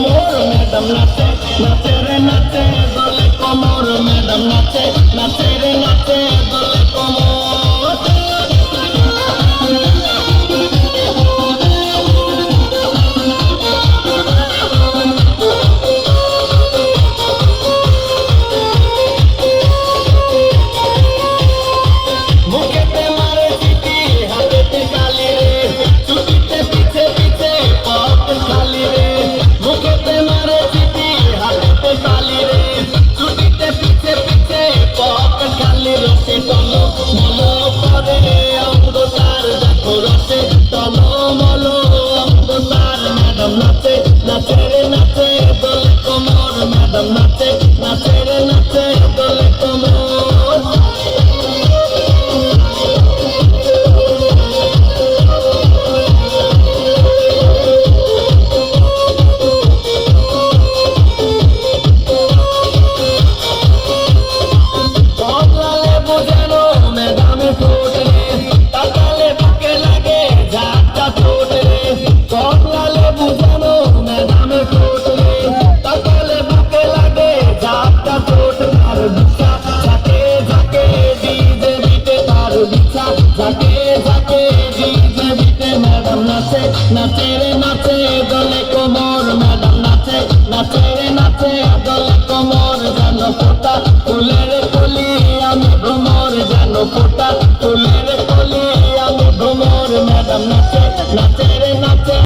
কোমর ম্যাডাম নাচে নাচে রে নাচে বলে কোমর ম্যাডাম নাচে নাচে রে নাচে Not it. যাকে যাকে জিন্দিতে ম্যাডাম নাচে নাচে রে নাচে, দলে কোমর ম্যাডাম নাচে নাচে রে নাচে, দলে কোমর যেন ফোটা, ফুলের কলি আমি ভ্রমর যেন ফোটা, ফুলের কলি আমি ভ্রমর ম্যাডাম নাচে নাচে